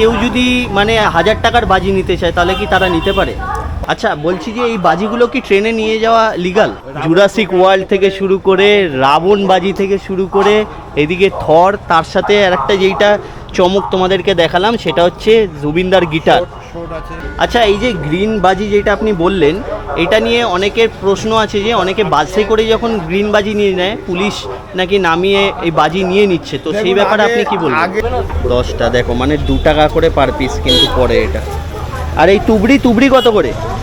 কেউ যদি মানে হাজার টাকার বাজি নিতে চায় তাহলে কি তারা নিতে পারে? আচ্ছা বলছি যে এই বাজিগুলো কি ট্রেনে নিয়ে যাওয়া লিগাল জুরাসিক ওয়ার্ল্ড থেকে শুরু করে রাবণ বাজি থেকে শুরু করে এদিকে থর তার সাথে আর একটা যেইটা চমক তোমাদেরকে দেখালাম সেটা হচ্ছে জুবিনদার গিটার। আচ্ছা এই যে গ্রিন বাজি যেটা আপনি বললেন এটা নিয়ে অনেকের প্রশ্ন আছে যে অনেকে বাসে করে যখন গ্রিন বাজি নিয়ে নেয় পুলিশ নাকি নামিয়ে এই বাজি নিয়ে নিচ্ছে তো সেই ব্যাপারে আপনি কি বলবেন? দশটা দেখো মানে দু টাকা করে পার পিস কিন্তু পড়ে এটা। আর এই তুবড়ি তুবড়ি কত করে?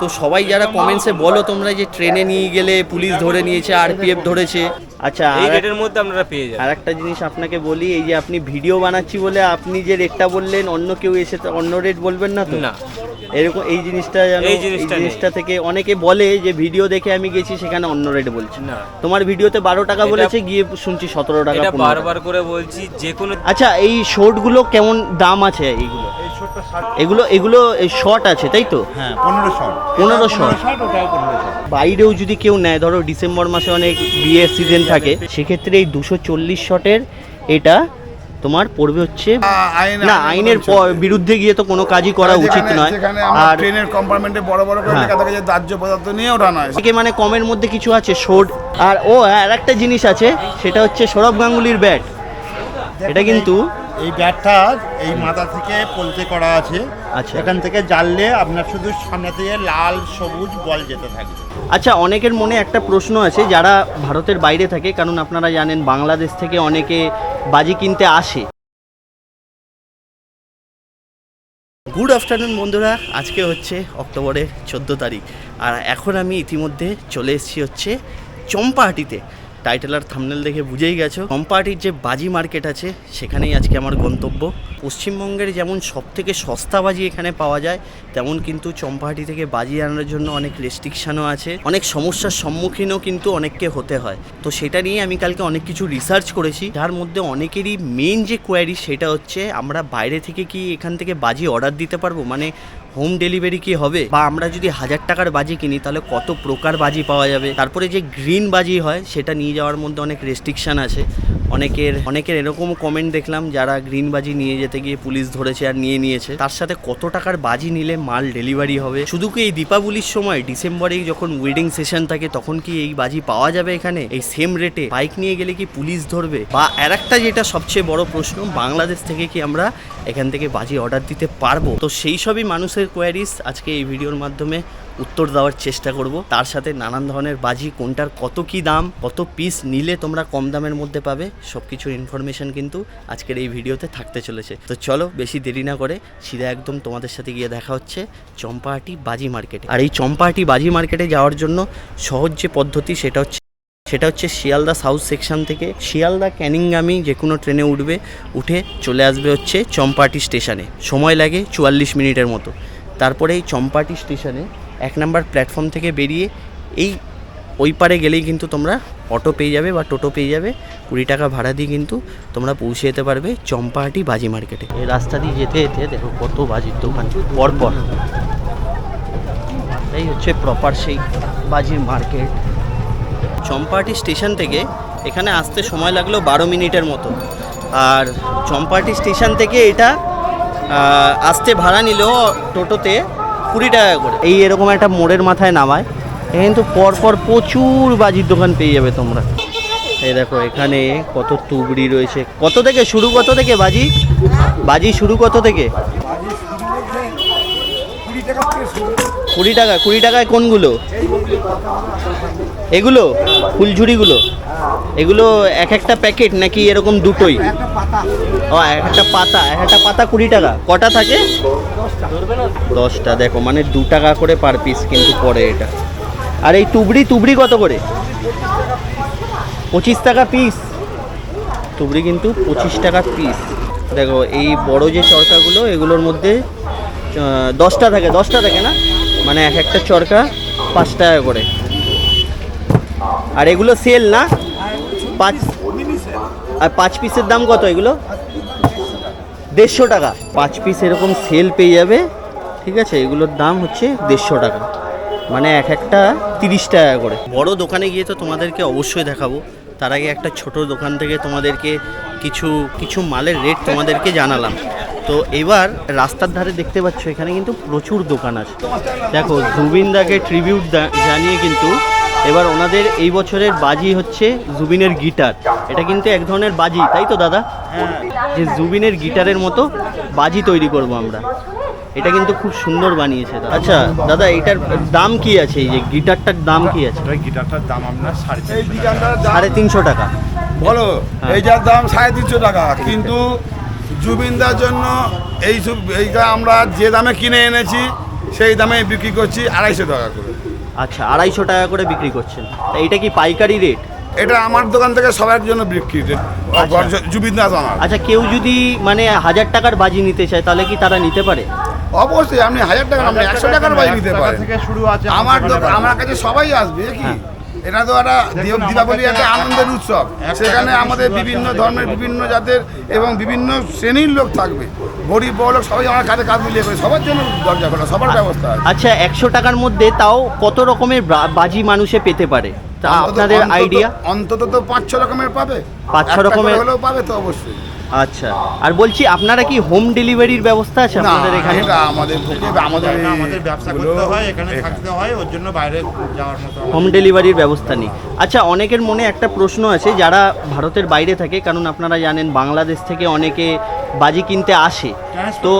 তো সবাই যারা কমেন্টসে বলো তোমরা যে ট্রেনে নিয়ে গেলে পুলিশ ধরে নিয়েছে আরপিএফ ধরেছে। আচ্ছা এই আর রেটের মধ্যে আপনারা পেয়ে যাবেন। আর একটা জিনিস আপনাকে বলি এই যে আপনি ভিডিও বানাচ্ছি বলে আপনি যে রেটটা বললেন অন্য কেউ এসে তো অন্য রেট বলবেন না তো? না। এরকম এই জিনিসটা এই জিনিসটা জিনিসটা থেকে অনেকে বলে যে ভিডিও দেখে আমি গেছি সেখানে অন্য রেট বলছি। না। তোমার ভিডিওতে বারো টাকা বলেছে গিয়ে শুনছি সতেরো টাকা এটা 15 বারবার করে বলছি যে কোনো আচ্ছা এই শর্টগুলো কেমন দাম আছে এইগুলো? এই এগুলো এগুলো শর্ট আছে তাই তো? হ্যাঁ পনেরো শট পনেরো শট। ষাট ওটাও পনেরো শট বাইরেও যদি কেউ নেয় ধরো ডিসেম্বর মাসে অনেক বিয়ের সিজন থাকে সেক্ষেত্রে এই দুশো চল্লিশ শটের এটা তোমার পড়বে হচ্ছে আইন না আইনের বিরুদ্ধে গিয়ে তো কোনো কাজই করা উচিত নয়। আর ট্রেনের কম্পার্টমেন্টে বড় বড় করে হ্যাঁ। লেখা থাকে যে দাহ্য পদার্থ নিয়ে ওঠানো হয় থেকে মানে কমের মধ্যে কিছু আছে শোট আর ও আর একটা জিনিস আছে সেটা হচ্ছে সৌরভ গাঙ্গুলির ব্যাট এটা কিন্তু এই ব্যাটটা এই মাথা থেকে পলতে করা আছে। আচ্ছা। এখান থেকে জ্বাললে আপনার শুধু সামনে থেকে লাল সবুজ বল যেতে থাকবে। আচ্ছা অনেকের মনে একটা প্রশ্ন আছে যারা ভারতের বাইরে থাকে কারণ আপনারা জানেন বাংলাদেশ থেকে অনেকে বাজি কিনতে আসে। গুড আফটারনুন বন্ধুরা। আজকে হচ্ছে অক্টোবরের চোদ্দ তারিখ। আর এখন আমি ইতিমধ্যে চলে এসেছি হচ্ছে চম্পাহাটিতে। টাইটেল আর থামনেল দেখে বুঝেই গেছো। চম্পাহাটির যে বাজি মার্কেট আছে, সেখানেই আজকে আমার গন্তব্য। পশ্চিমবঙ্গের যেমন সব থেকে সস্তা বাজি এখানে পাওয়া যায়, তেমন কিন্তু চম্পাহাটি থেকে বাজি আনার জন্য অনেক রেস্ট্রিকশানও আছে। অনেক সমস্যার সম্মুখীনও কিন্তু অনেককে হতে হয়। তো সেটা নিয়ে আমি কালকে অনেক কিছু রিসার্চ করেছি। যার মধ্যে অনেকেরই মেন যে কোয়ারি সেটা হচ্ছে, আমরা বাইরে থেকে কি এখান থেকে বাজি অর্ডার দিতে পারব? মানে হোম ডেলিভারি কি হবে? বা আমরা যদি হাজার টাকার বাজি কিনি, তাহলে কত প্রকার বাজি পাওয়া যাবে? তারপরে যে গ্রিন বাজি হয়, সেটা নিয়ে যাওয়ার মধ্যে অনেক রেস্ট্রিকশান আছে। অনেকের অনেকের এরকম কমেন্ট দেখলাম যারা গ্রিন বাজি নিয়ে যেতে গিয়ে পুলিশ ধরেছে আর নিয়ে নিয়েছে। তার সাথে কত টাকার বাজি নিলে মাল ডেলিভারি হবে? শুধু কি এই দীপাবলির সময়, ডিসেম্বরেই যখন ওয়েডিং সেশন থাকে, তখন কি এই বাজি পাওয়া যাবে এখানে? এই সেম রেটে বাইক নিয়ে গেলে কি পুলিশ ধরবে? বা আর একটা যেটা সবচেয়ে বড় প্রশ্ন, বাংলাদেশ থেকে কি আমরা এখান থেকে বাজি অর্ডার দিতে পারব? তো সেই সবই মানুষের কোয়ারিজ আজকে এই ভিডিওর মাধ্যমে উত্তর দেওয়ার চেষ্টা করব। তার সাথে নানান ধরনের বাজি, কোনটার কত কি দাম, কত পিস নিলে তোমরা কম দামের মধ্যে পাবে? সব কিছুর ইনফরমেশন কিন্তু আজকের এই ভিডিওতে থাকতে চলেছে। তো চলো বেশি দেরি না করে সিধা একদম তোমাদের সাথে গিয়ে দেখা হচ্ছে চম্পাহাটি বাজি মার্কেটে আর এই চম্পাহাটি বাজি মার্কেটে যাওয়ার জন্য সহজ যে পদ্ধতি সেটা হচ্ছে সেটা হচ্ছে শিয়ালদা সাউথ সেকশন থেকে শিয়ালদা ক্যানিংগামি যে কোনো ট্রেনে উঠবে, উঠে চলে আসবে হচ্ছে চম্পাটি স্টেশনে সময় লাগে চুয়াল্লিশ মিনিটের মতো। তারপরে এই চম্পাটি স্টেশনে এক নম্বর প্ল্যাটফর্ম থেকে বেরিয়ে এই ওই পারে গেলেই কিন্তু তোমরা অটো পেয়ে যাবে বা টোটো পেয়ে যাবে। কুড়ি টাকা ভাড়া দিয়ে কিন্তু তোমরা পৌঁছে যেতে পারবে চম্পাহাটি বাজি মার্কেটে। এই রাস্তা দিয়ে যেতে যেতে দেখো কত বাজির দোকান পরপর। এই হচ্ছে প্রপার সেই বাজির মার্কেট। চম্পাহাটি স্টেশন থেকে এখানে আসতে সময় লাগল বারো মিনিটের মতো। আর চম্পাহাটি স্টেশন থেকে এটা আসতে ভাড়া নিল টোটোতে কুড়ি টাকা করে। এই এরকম একটা মোড়ের মাথায় নামায়। এখানে কিন্তু পরপর প্রচুর বাজির দোকান পেয়ে যাবে তোমরা। এই দেখো, এখানে কত তুবড়ি রয়েছে। কত থেকে শুরু, কত থেকে বাজি? বাজি শুরু কত থেকে? কুড়ি টাকা, কুড়ি টাকায় কোনগুলো? এগুলো? ফুলঝুরিগুলো এগুলো এক একটা প্যাকেট নাকি এরকম দুটোই? ও, এক একটা পাতা, এক একটা পাতা কুড়ি টাকা। কটা থাকে? দশটা। দেখো মানে দু টাকা করে পার পিস কিন্তু পড়ে এটা। আর এই তুবড়ি তুবড়ি কত করে? পঁচিশ টাকা পিস তুবড়ি কিন্তু পঁচিশ টাকা পিস দেখো, এই বড় যে চরকাগুলো, এগুলোর মধ্যে দশটা থাকে দশটা থাকে না? মানে এক একটা চরকা পাঁচ টাকা করে। আর এগুলো সেল না? পাঁচ আর পাঁচ পিসের দাম কত এগুলো? দেড়শো টাকা। পাঁচ পিস এরকম সেল পেয়ে যাবে। ঠিক আছে, এগুলোর দাম হচ্ছে দেড়শো টাকা। মানে এক একটা তিরিশ টাকা করে। বড় দোকানে গিয়ে তো তোমাদেরকে অবশ্যই দেখাবো। তার আগে একটা ছোট দোকান থেকে তোমাদেরকে কিছু কিছু মালের রেট তোমাদেরকে জানালাম। তো এবার রাস্তার ধারে দেখতে পাচ্ছ এখানে কিন্তু প্রচুর দোকান আছে। দেখো জুবিনদাকে ট্রিবিউট জানিয়ে কিন্তু এবার ওনাদের এই বছরের বাজি হচ্ছে জুবিনের গিটার এটা কিন্তু এক ধরনের বাজি তাই তো দাদা? যে জুবিনের গিটারের মতো বাজি তৈরি করব আমরা। এটা কিন্তু খুব সুন্দর বানিয়েছে দাদা। আচ্ছা দাদা এটার দাম কি আছে? এই যে গিটারটার দাম কি আছে? গিটারটার দাম আপনার সাড়ে সাড়ে তিনশো টাকা। বলো হ্যাঁ। এইটার দাম সাড়ে তিনশো টাকা। কিন্তু জুবিনদার জন্য এই সব এইটা আমরা যে দামে কিনে এনেছি সেই দামে বিক্রি করছি আড়াইশো টাকা করে। আচ্ছা আড়াইশো টাকা করে বিক্রি করছেন। এটা কি পাইকারি রেট? এটা আমার দোকান থেকে সবার জন্য বিক্রি আচ্ছা। জুবিনদাস আমার। আচ্ছা কেউ যদি মানে হাজার টাকার বাজি নিতে চায় তাহলে কি তারা নিতে পারে? অবশ্যই আপনি হাজার টাকা আপনি একশো টাকার বাইক নিতে পারেন। শুরু আছে আমার আমার কাছে সবাই আসবে কি? হ্যাঁ। এটা তো একটা দীপ- দীপাবলি একটা আনন্দের উৎসব। সেখানে আমাদের বিভিন্ন ধর্মের বিভিন্ন জাতের এবং বিভিন্ন শ্রেণির লোক থাকবে। গরিব বড় লোক সবাই আমার কাছে কাজ মিলিয়ে করে সবার জন্য দরজা খোলা সবার ব্যবস্থা আছে। আচ্ছা একশো টাকার মধ্যে তাও কত রকমের বাজি মানুষে পেতে পারে? তা আপনাদের আইডিয়া অন্তত তো পাঁচ ছ রকমের পাবে। পাঁচ ছ রকমের- হলেও পাবে তো অবশ্যই। আচ্ছা। আর বলছি আপনারা কি হোম ডেলিভারির ব্যবস্থা আছে আপনাদের এখানে? এটা আমাদের পক্ষে আমাদের আমাদের ব্যবসা করতে হয় এখানে এখানে। থাকতে হয় ওর জন্য বাইরে যাওয়ার মতো হোম ডেলিভারির ব্যবস্থা নেই। আচ্ছা অনেকের মনে একটা প্রশ্ন আছে যারা ভারতের বাইরে থাকে কারণ আপনারা জানেন বাংলাদেশ থেকে অনেকে বাজি কিনতে আসে। তো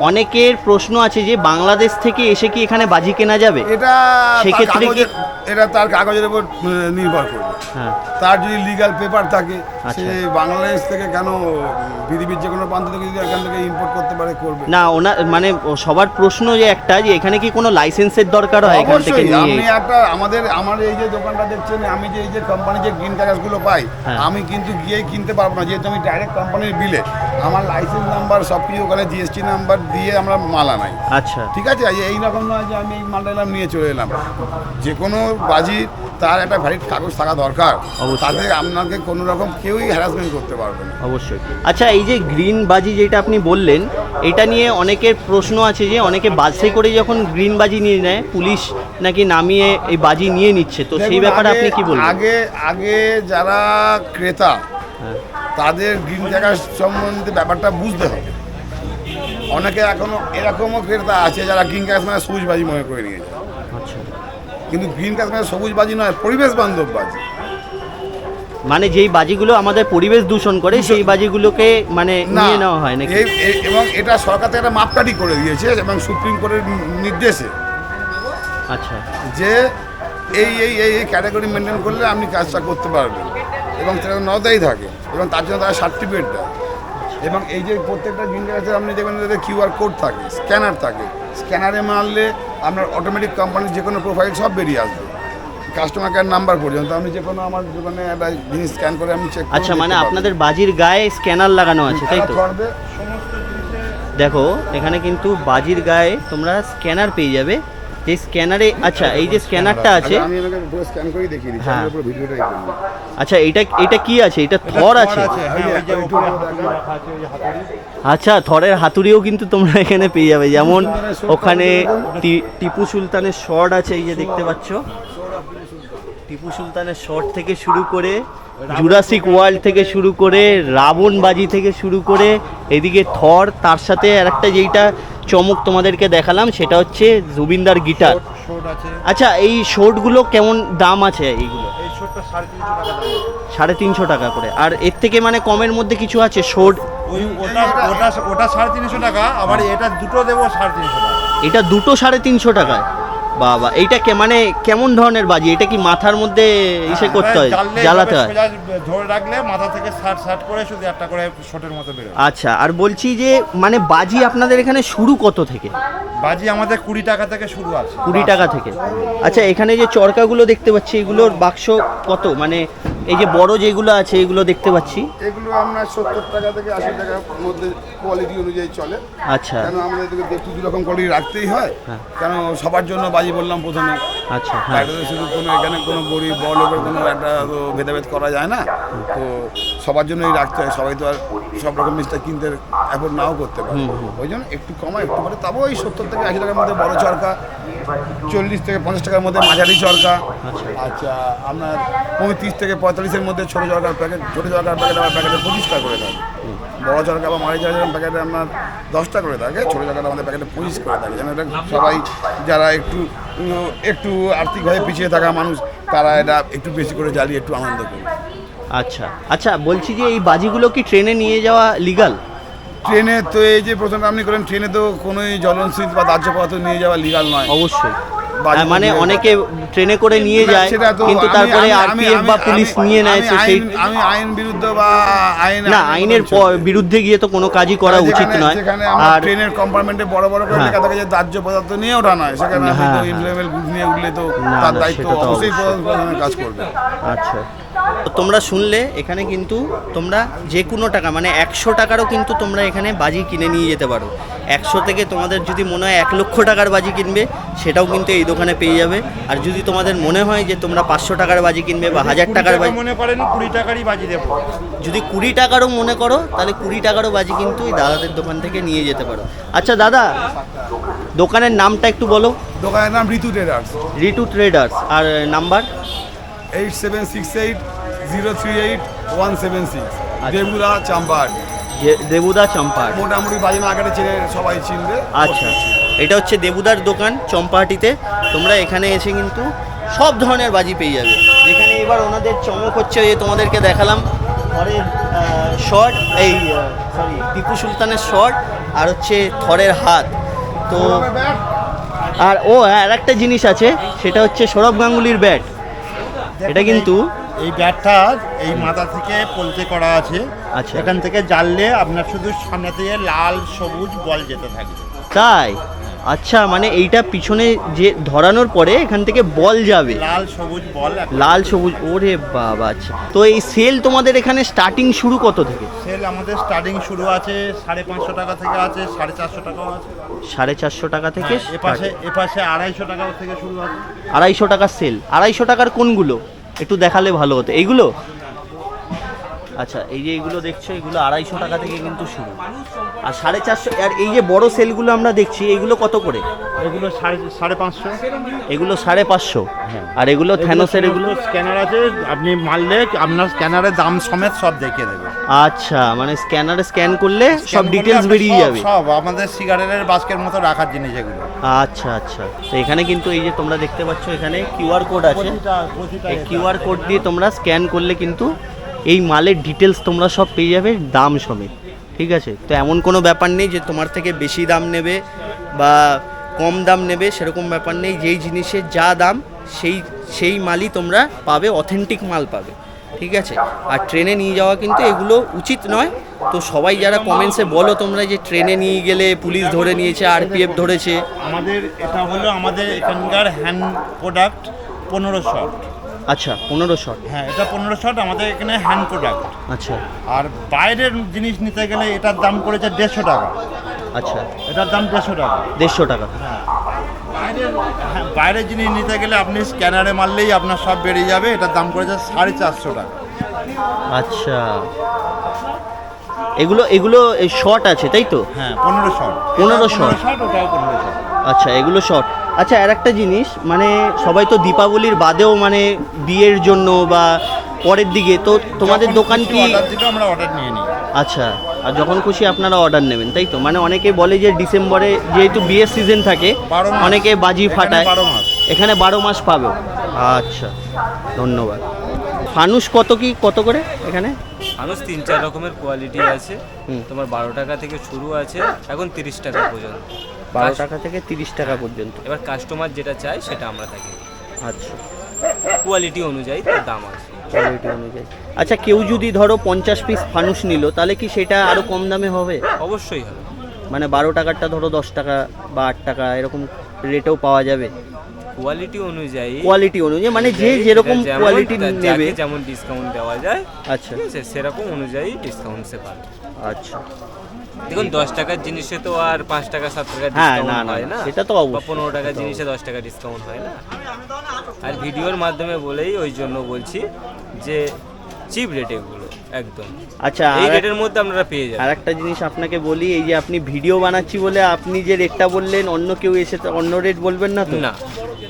অনেকের প্রশ্ন আছে যে বাংলাদেশ থেকে এসে কি এখানে বাজি কেনা যাবে? এটা তার সেক্ষেত্রে কি- এটা তার কাগজের উপর নির্ভর করবে। হ্যাঁ। তার যদি লিগ্যাল পেপার থাকে আচ্ছা। সে বাংলাদেশ থেকে কেন পৃথিবীর যে কোনো প্রান্ত থেকে যদি এখান থেকে ইম্পোর্ট করতে পারে করবে। না ওনা মানে সবার প্রশ্ন যে একটা যে এখানে কি কোনো লাইসেন্সের দরকার হয় এখান থেকে নিয়ে? আপনি একটা আমাদের আমার এই যে দোকানটা দেখছেন আমি যে এই যে কোম্পানি যে গ্রিন কাগজগুলো পাই হ্যাঁ। আমি কিন্তু গিয়ে কিনতে পারব না। যেহেতু আমি ডাইরেক্ট কোম্পানির বিলে আমার লাইসেন্স নাম্বার সব কিছু ওখানে জিএসটি নাম্বার দিয়ে আমরা মাল আনাই। আচ্ছা। ঠিক আছে? এই- এই রকম নয় যে আমি এই মালটা এলাম নিয়ে চলে এলাম। যে কোনো বাজি তার একটা ভ্যালিড কাগজ থাকা দরকার। তাতে আপনাকে কোনো রকম কেউই হ্যারাসমেন্ট করতে পারবে না। অবশ্যই। আচ্ছা এই যে গ্রিন বাজি যেটা আপনি বললেন এটা নিয়ে অনেকের প্রশ্ন আছে যে অনেকে বাসে করে যখন গ্রিন বাজি নিয়ে নেয় পুলিশ নাকি নামিয়ে এই বাজি নিয়ে নিচ্ছে। তো সেই ব্যাপারে আপনি কি বলবেন? আগে আগে যারা ক্রেতা হ্যাঁ, তাদের গ্রিন জায়গা সম্বন্ধে ব্যাপারটা বুঝতে হবে। অনেকে এখনও এরকমও ক্রেতা আছে যারা গ্রিন গ্যাস মানে সবুজ বাজি মনে করে নিয়ে যায় আচ্ছা। কিন্তু গ্রিন গ্যাস মানে সবুজ বাজি নয় পরিবেশ বান্ধব বাজি মানে যেই বাজিগুলো আমাদের পরিবেশ দূষণ করে সেই বাজিগুলোকে মানে নিয়ে নেওয়া হয় নাকি? এবং এটা সরকার থেকে একটা মাপকাঠি করে দিয়েছে এবং সুপ্রিম কোর্টের নির্দেশে। আচ্ছা। যে এই এই এই এই ক্যাটাগরি মেনটেন করলে আপনি কাজটা করতে পারবেন এবং সেটা নদাই থাকে এবং তার জন্য তারা সার্টিফিকেট দেয়। এবং এই যে প্রত্যেকটা জিনিসের আপনি দেখবেন কিউআর কোড থাকে স্ক্যানার থাকে। স্ক্যানারে মারলে আপনার অটোমেটিক কোম্পানির যে কোনো প্রোফাইল সব বেরিয়ে আসবে। কাস্টমার কেয়ার নাম্বার পর্যন্ত। আপনি যে কোনো আমার দোকানে একটা জিনিস স্ক্যান করে আমি চেক আচ্ছা মানে আপনাদের বাজির গায়ে স্ক্যানার লাগানো আছে তাই তো? দেখো এখানে কিন্তু বাজির গায়ে তোমরা স্ক্যানার পেয়ে যাবে। যে স্ক্যানারে আচ্ছা এই যে স্ক্যানারটা আছে। আমি আমাকে পুরো স্ক্যান করেই দেখিয়ে দিচ্ছি হ্যাঁ। আমি পুরো ভিডিওটাই করব আচ্ছা এটা এটা কি আছে? এটা থর আছে? হ্যাঁ। আচ্ছা থরের হাতুড়িও কিন্তু তোমরা এখানে পেয়ে যাবে। যেমন ওখানে টি- টিপু সুলতানের শর্ট আছে এই যে দেখতে পাচ্ছ। টিপু সুলতানের শর্ট থেকে শুরু করে জুরাসিক ওয়ার্ল্ড থেকে শুরু করে রাবণ বাজি থেকে শুরু করে এদিকে থর তার সাথে আরেকটা যেইটা চমক তোমাদেরকে দেখালাম সেটা হচ্ছে জুবিনদার গিটার। আচ্ছা এই শোটগুলো কেমন দাম আছে এইগুলো? সাড়ে তিনশো টাকা করে। আর এর থেকে মানে কমের মধ্যে কিছু আছে শোট ওই ওটা ওটা ওটা সাড়ে তিনশো টাকা আবার এটা দুটো দেবো সাড়ে তিনশো টাকা। এটা দুটো সাড়ে তিনশো টাকায়? বাবা এইটা কে মানে কেমন ধরনের বাজি? এটা কি মাথার মধ্যে ইসে করতে হয়? হ্যাঁ, জ্বালাতে হয়? ধরে রাখলে মাথা থেকে সাট সাট করে শুধু একটা করে শটের মতো বেরোয়। আচ্ছা আর বলছি যে মানে বাজি আপনাদের এখানে শুরু কত থেকে? বাজি আমাদের কুড়ি টাকা থেকে শুরু আছে। কুড়ি টাকা থেকে। আচ্ছা এখানে যে চরকাগুলো দেখতে পাচ্ছি এগুলোর বাক্স কত? মানে এই যে বড় যেগুলো আছে এগুলো দেখতে পাচ্ছি। এগুলো আপনার সত্তর টাকা থেকে আশি টাকার মধ্যে কোয়ালিটি অনুযায়ী চলে। আচ্ছা। কেন আমাদের এদিকে দেখতে দু রকম কোয়ালিটি রাখতেই হয়? হ্যাঁ। কেন সবার জন্য বাজি বললাম প্রথমে? আচ্ছা হ্যাঁ। শুধু কোনো এখানে কোনো গরিব বড় লোকের কোনো একটা তো ভেদাভেদ করা যায় না। তো সবার জন্যই রাখতে হয়। সবাই তো আর সব রকম জিনিসটা কিনতে অ্যাফোর্ড নাও করতে পারে। ওই জন্য একটু কমা একটু করে তাও ওই সত্তর থেকে আশি টাকার মধ্যে বড় চরকা চল্লিশ থেকে পঞ্চাশ টাকার মধ্যে মাঝারি চরকা আচ্ছা। আপনার পঁয়ত্রিশ থেকে পঁয়তাল্লিশের মধ্যে ছোটো চরকার প্যাকেট ছোটো চরকার প্যাকেট আমার প্যাকেটে পঁচিশ টাকা করে থাকে বড় চরকা বা মারি চরকা প্যাকেটে আপনার দশটা করে থাকে ছোটো চরকাটা আমাদের প্যাকেটে পঁচিশ করে থাকে যেন এটা সবাই যারা একটু একটু আর্থিকভাবে পিছিয়ে থাকা মানুষ তারা এটা একটু বেশি করে জ্বালিয়ে একটু আনন্দ করে। আচ্ছা। আচ্ছা বলছি যে এই বাজিগুলো কি ট্রেনে নিয়ে যাওয়া লিগাল ট্রেনে তো এই যে প্রথমে আপনি করেন, ট্রেনে তো কোনোই জ্বলনশীল বা দাহ্য পদার্থ নিয়ে যাওয়া লিগাল নয়। অবশ্যই। মানে অনেকে ট্রেনে করে নিয়ে যায় কিন্তু তারপরে আরপিএফ বা পুলিশ নিয়ে নেয় সেই আমি আইন বিরুদ্ধ বা আইন না আইনের বিরুদ্ধে গিয়ে তো কোনো কাজই করা উচিত নয় আর ট্রেনের কম্পার্টমেন্টে বড় বড় করে হ্যাঁ। লেখা থাকে যে দাহ্য পদার্থ নিয়ে ওঠা নয় সেখানে হ্যাঁ, তো হ্যাঁ। ইনফ্লেমেবল গুড নিয়ে উঠলে তো তার দায়িত্ব অবশ্যই। কাজ করবে আচ্ছা তোমরা শুনলে এখানে কিন্তু তোমরা যে কোনো টাকা মানে একশো টাকারও কিন্তু তোমরা এখানে বাজি কিনে নিয়ে যেতে পারো একশো থেকে তোমাদের যদি মনে হয় এক লক্ষ টাকার বাজি কিনবে সেটাও কিন্তু এই দোকানে পেয়ে যাবে। আর যদি তোমাদের মনে হয় যে তোমরা পাঁচশো টাকার বাজি কিনবে বা হাজার টাকার বাজি মনে করেন কুড়ি টাকারই বাজি দেবো। যদি কুড়ি টাকারও মনে করো তাহলে কুড়ি টাকারও বাজি কিন্তু এই দাদাদের দোকান থেকে নিয়ে যেতে পারো। আচ্ছা দাদা দোকানের নামটা একটু বলো। দোকানের নাম ঋতু ট্রেডার্স রিটু ট্রেডার্স আর number? Eight seven six eight zero three eight one seven six. দেবুরা Champahat দেবুদা চম্পাহাট মোটামুটি বাজি মার্কেটে চেনে সবাই চিনবে। আচ্ছা। এটা হচ্ছে দেবুদার দোকান চম্পাহাটিতে তোমরা এখানে এসে কিন্তু সব ধরনের বাজি পেয়ে যাবে। যেখানে এবার ওনাদের চমক হচ্ছে যে তোমাদেরকে দেখালাম। থরের শর্ট এই সরি টিপু সুলতানের শর্ট আর হচ্ছে থরের হাত। তো আর ও আর একটা জিনিস আছে সেটা হচ্ছে সৌরভ গাঙ্গুলির ব্যাট। এটা কিন্তু এই ব্যাটটা এই মাথা থেকে পলতে করা আছে। আচ্ছা। এখান থেকে জ্বাললে আপনার শুধু সামনে থেকে লাল সবুজ বল যেতে থাকবে। তাই? আচ্ছা মানে এইটা পিছনে যে ধরানোর পরে এখান থেকে বল যাবে। লাল সবুজ বল লাল সবুজ ওরে বাবা আচ্ছা। তো এই সেল তোমাদের এখানে স্টার্টিং শুরু কত থেকে? সেল আমাদের স্টার্টিং শুরু আছে সাড়ে পাঁচশো টাকা থেকে আছে সাড়ে চারশো টাকাও আছে। সাড়ে চারশো টাকা থেকে হ্যাঁ, এপাশে এপাশে আড়াইশো টাকা থেকে শুরু আছে। আড়াইশো টাকার সেল। আড়াইশো টাকার কোনগুলো? একটু দেখালে ভালো হতো। এইগুলো? আচ্ছা এই যে এইগুলো দেখছ এগুলো আড়াইশো টাকা থেকে কিন্তু শুরু। আর সাড়ে চারশো আর এই যে বড় সেলগুলো আমরা দেখছি এগুলো কত করে? এগুলো সাড়ে সাড়ে পাঁচশো। এগুলো সাড়ে পাঁচশো। হ্যাঁ। আর এগুলো থ্যানোসের এগুলো? স্ক্যানার আছে আপনি মারলে আপনার স্ক্যানারের দাম সমেত সব দেখিয়ে দেবে। আচ্ছা মানে স্ক্যানারে স্ক্যান করলে সব ডিটেলস বেরিয়ে যাবে। সব আমাদের সিগারেটের বাস্কের মতো রাখার জিনিস এগুলো। আচ্ছা আচ্ছা। তো এখানে কিন্তু এই যে তোমরা দেখতে পাচ্ছ এখানে কিউআর কোড আছে। এই কিউআর কোড দিয়ে তোমরা স্ক্যান করলে কিন্তু এই মালের ডিটেলস তোমরা সব পেয়ে যাবে দাম সমেত ঠিক আছে? তো এমন কোনো ব্যাপার নেই যে তোমার থেকে বেশি দাম নেবে বা কম দাম নেবে সেরকম ব্যাপার নেই। যেই জিনিসের যা দাম সেই সেই মালই তোমরা পাবে অথেন্টিক মাল পাবে। ঠিক আছে? আর ট্রেনে নিয়ে যাওয়া কিন্তু এগুলো উচিত নয়। তো সবাই যারা কমেন্টসে বলো তোমরা যে ট্রেনে নিয়ে গেলে পুলিশ ধরে নিয়েছে আরপিএফ ধরেছে। আমাদের এটা হলো আমাদের এখানকার হ্যান্ড প্রোডাক্ট পনেরো শট আচ্ছা পনেরো শট হ্যাঁ এটা পনেরো শট আমাদের এখানে হ্যান্ড প্রোডাক্ট আচ্ছা। আর বাইরের জিনিস নিতে গেলে এটার দাম পড়েছে দেড়শো টাকা। আচ্ছা। এটার দাম দেড়শো টাকা। দেড়শো টাকা। হ্যাঁ, বাইরের জিনিস নিতে গেলে আপনি স্ক্যানারে মারলেই আপনার সব বেরিয়ে যাবে। এটার দাম করেছে সাড়ে চারশো টাকা। আচ্ছা। এগুলো এগুলো শর্ট আছে তাই তো? হ্যাঁ পনেরো শর্ট 15 shot? শট। ওটাও পনেরো শট। আচ্ছা এগুলো শর্ট আচ্ছা আর একটা জিনিস মানে সবাই তো দীপাবলির বাদেও মানে বিয়ের জন্য বা পরের দিকে তো তোমাদের দোকান কি আমরা অর্ডার নিয়ে নিই। আচ্ছা আর যখন খুশি আপনারা অর্ডার নেবেন তাই তো? মানে অনেকে বলে যে ডিসেম্বরে যেহেতু বিয়ের সিজন থাকে অনেকে বাজি ফাটায়। এখানে বারো মাস পাবে। আচ্ছা ধন্যবাদ। ফানুস কত কি কত করে এখানে? ফানুস তিন চার রকমের কোয়ালিটি আছে। হুম। তোমার বারো টাকা থেকে শুরু আছে এখন তিরিশ টাকা পর্যন্ত। বারো টাকা থেকে তিরিশ টাকা পর্যন্ত। এবার কাস্টমার যেটা চায় সেটা আমরা থাকি। আচ্ছা। কোয়ালিটি অনুযায়ী তার দাম আছে। কোয়ালিটি অনুযায়ী। আচ্ছা কেউ যদি ধরো পঞ্চাশ পিস ফানুস নিল তাহলে কি সেটা আরও কম দামে হবে? অবশ্যই হবে। মানে বারো টাকারটা ধরো দশ টাকা বা আট টাকা এরকম রেটেও পাওয়া যাবে। কোয়ালিটি অনুযায়ী কোয়ালিটি অনুযায়ী মানে যে যেরকম কোয়ালিটি নেবে। যেমন ডিসকাউন্ট দেওয়া যায় আচ্ছা। ঠিক আছে সেরকম অনুযায়ী ডিসকাউন্ট সে পাবে। আচ্ছা। দেখুন দশ টাকার জিনিসে তো আর পাঁচ টাকা সাত টাকা হ্যাঁ, ডিসকাউন্ট না, না, হয় না, সেটা তো পনেরো টাকার জিনিসে দশ টাকা ডিসকাউন্ট হয় না। আর ভিডিওর মাধ্যমে বলেই ওই জন্য বলছি যে চিপ রেট এগুলো। একদম। আচ্ছা এই রেটের মধ্যে আপনারা পেয়ে যাবেন। আর একটা জিনিস আপনাকে বলি এই যে আপনি ভিডিও বানাচ্ছি বলে আপনি যে রেটটা বললেন অন্য কেউ এসে অন্য রেট বলবেন না তো? না।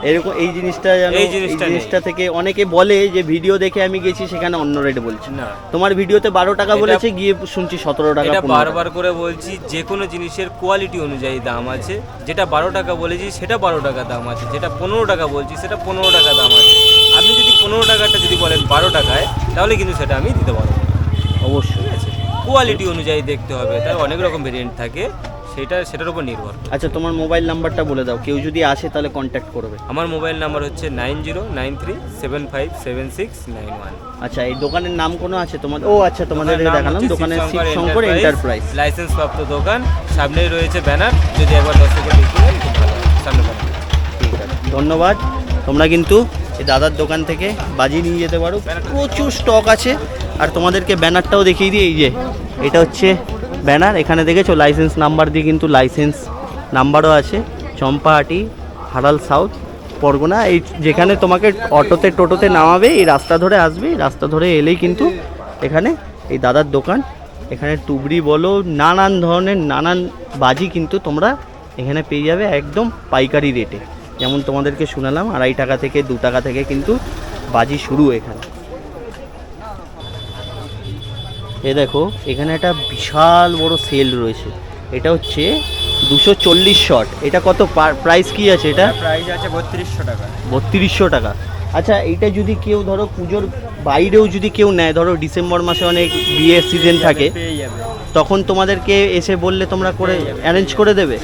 এরকম এই জিনিসটা যেন এই জিনিসটা থেকে অনেকে বলে যে ভিডিও দেখে আমি গেছি সেখানে অন্য রেট বলছে। না। তোমার ভিডিওতে বারো টাকা বলেছে গিয়ে শুনছি সতেরো টাকা এটা বারবার করে বলছি যে কোনো জিনিসের কোয়ালিটি অনুযায়ী দাম আছে। যেটা বারো টাকা বলেছি সেটা বারো টাকা দাম আছে। যেটা পনেরো টাকা বলছি সেটা পনেরো টাকা দাম আছে। আপনি যদি পনেরো টাকাটা যদি বলেন বারো টাকায় তাহলে কিন্তু সেটা আমি দিতে পারব। অবশ্যই। ঠিক আছে। কোয়ালিটি অনুযায়ী দেখতে হবে তার অনেক রকম ভেরিয়েন্ট থাকে সেটা সেটার উপর নির্ভর করে। আচ্ছা তোমার মোবাইল নাম্বারটা বলে দাও কেউ যদি আসে তাহলে কন্ট্যাক্ট করবে। আমার মোবাইল নাম্বার হচ্ছে nine zero nine three seven five seven six nine one আচ্ছা এই দোকানের নাম কোনো আছে তোমাদের? ও আচ্ছা তোমাদের দেখালাম দোকানের শিবশঙ্কর এন্টারপ্রাইজ লাইসেন্স প্রাপ্ত দোকান সামনেই রয়েছে ব্যানার যদি একবার দর্শকের দেখতে সামনে ঠিক আছে ধন্যবাদ। তোমরা কিন্তু এই দাদার দোকান থেকে বাজি নিয়ে যেতে পারো। প্রচুর স্টক আছে। আর তোমাদেরকে ব্যানারটাও দেখিয়ে দিই, এই যে, এটা হচ্ছে ব্যানার। এখানে দেখেছ লাইসেন্স নাম্বার দিয়ে কিন্তু লাইসেন্স নাম্বারও আছে। চম্পাহাটি, হারাল সাউথ পরগনা। এই যেখানে তোমাকে অটোতে, টোটোতে নামাবে, এই রাস্তা ধরে আসবে। রাস্তা ধরে এলেই কিন্তু এখানে এই দাদার দোকান। এখানে টুবড়ি বলো, নানান ধরনের, নানান বাজি কিন্তু তোমরা এখানে পেয়ে যাবে একদম পাইকারি রেটে যেমন তোমাদেরকে শোনালাম আড়াই টাকা থেকে দু টাকা থেকে কিন্তু বাজি শুরু এখানে। এ দেখো এখানে একটা বিশাল বড় সেল রয়েছে। এটা হচ্ছে দুশো চল্লিশ শট। এটা কত প্রাইস কি আছে এটা? প্রাইস আছে বত্রিশশো টাকা। বত্রিশশো টাকা। আচ্ছা এটা যদি কেউ ধরো পুজোর বাইরেও যদি কেউ নেয় ধরো ডিসেম্বর মাসে অনেক বিয়ের সিজন থাকে তখন তোমাদেরকে এসে বললে তোমরা করে অ্যারেঞ্জ করে দেবে?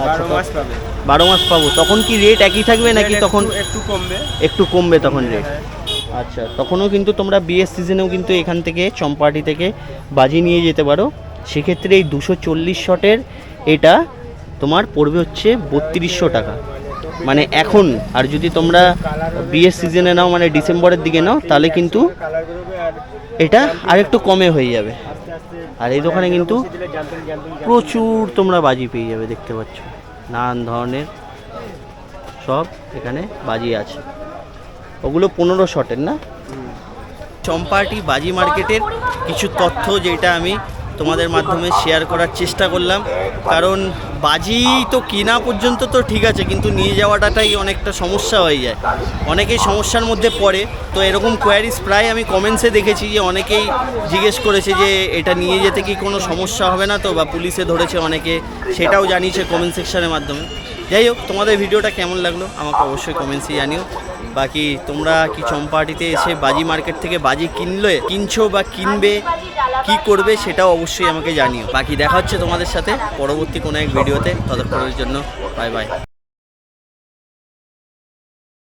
বারো মাস পাবে। বারো মাস পাবো। তখন কি রেট একই থাকবে নাকি তখন একটু কমবে। একটু কমবে তখন রেট আচ্ছা তখনও কিন্তু তোমরা বিয়ের সিজনেও কিন্তু এখান থেকে চম্পাটি থেকে বাজি নিয়ে যেতে পারো। সেক্ষেত্রে এই দুশো চল্লিশ শটের এটা তোমার পড়বে হচ্ছে বত্রিশশো টাকা। মানে এখন আর যদি তোমরা বিয়ের সিজনে নাও মানে ডিসেম্বরের দিকে নাও তাহলে কিন্তু এটা আরেকটু কমে হয়ে যাবে। আর এই দোকানে কিন্তু প্রচুর তোমরা বাজি পেয়ে যাবে, দেখতে পাচ্ছ। নানান ধরনের সব এখানে বাজি আছে। ওগুলো পনেরো শটের না? চম্পাটি বাজি মার্কেটের কিছু তথ্য যেটা আমি তোমাদের মাধ্যমে শেয়ার করার চেষ্টা করলাম। কারণ বাজি তো কেনা পর্যন্ত তো ঠিক আছে, কিন্তু নিয়ে যাওয়াটাই অনেকটা সমস্যা হয়ে যায়। অনেকেই সমস্যার মধ্যে পড়ে। তো এরকম কোয়ারিজ প্রায় আমি কমেন্টসে দেখেছি যে অনেকেই জিজ্ঞেস করেছে যে, এটা নিয়ে যেতে কি কোনো সমস্যা হবে না তো? বা পুলিশে ধরেছে অনেকে। সেটাও জানিয়েছে কমেন্ট সেকশনের মাধ্যমে। যাই হোক, তোমাদের ভিডিওটা কেমন লাগল আমাকে অবশ্যই কমেন্টসে জানিও। বাকি তোমরা কি চম্পাহাটিতে এসে বাজি মার্কেট থেকে বাজি কিনলে, কিনছো বা কিনবে, কি করবে সেটাও অবশ্যই আমাকে জানিও। বাকি দেখা হচ্ছে তোমাদের সাথে পরবর্তী কোনো এক ভিডিওতে। ততক্ষণের জন্য বাই বাই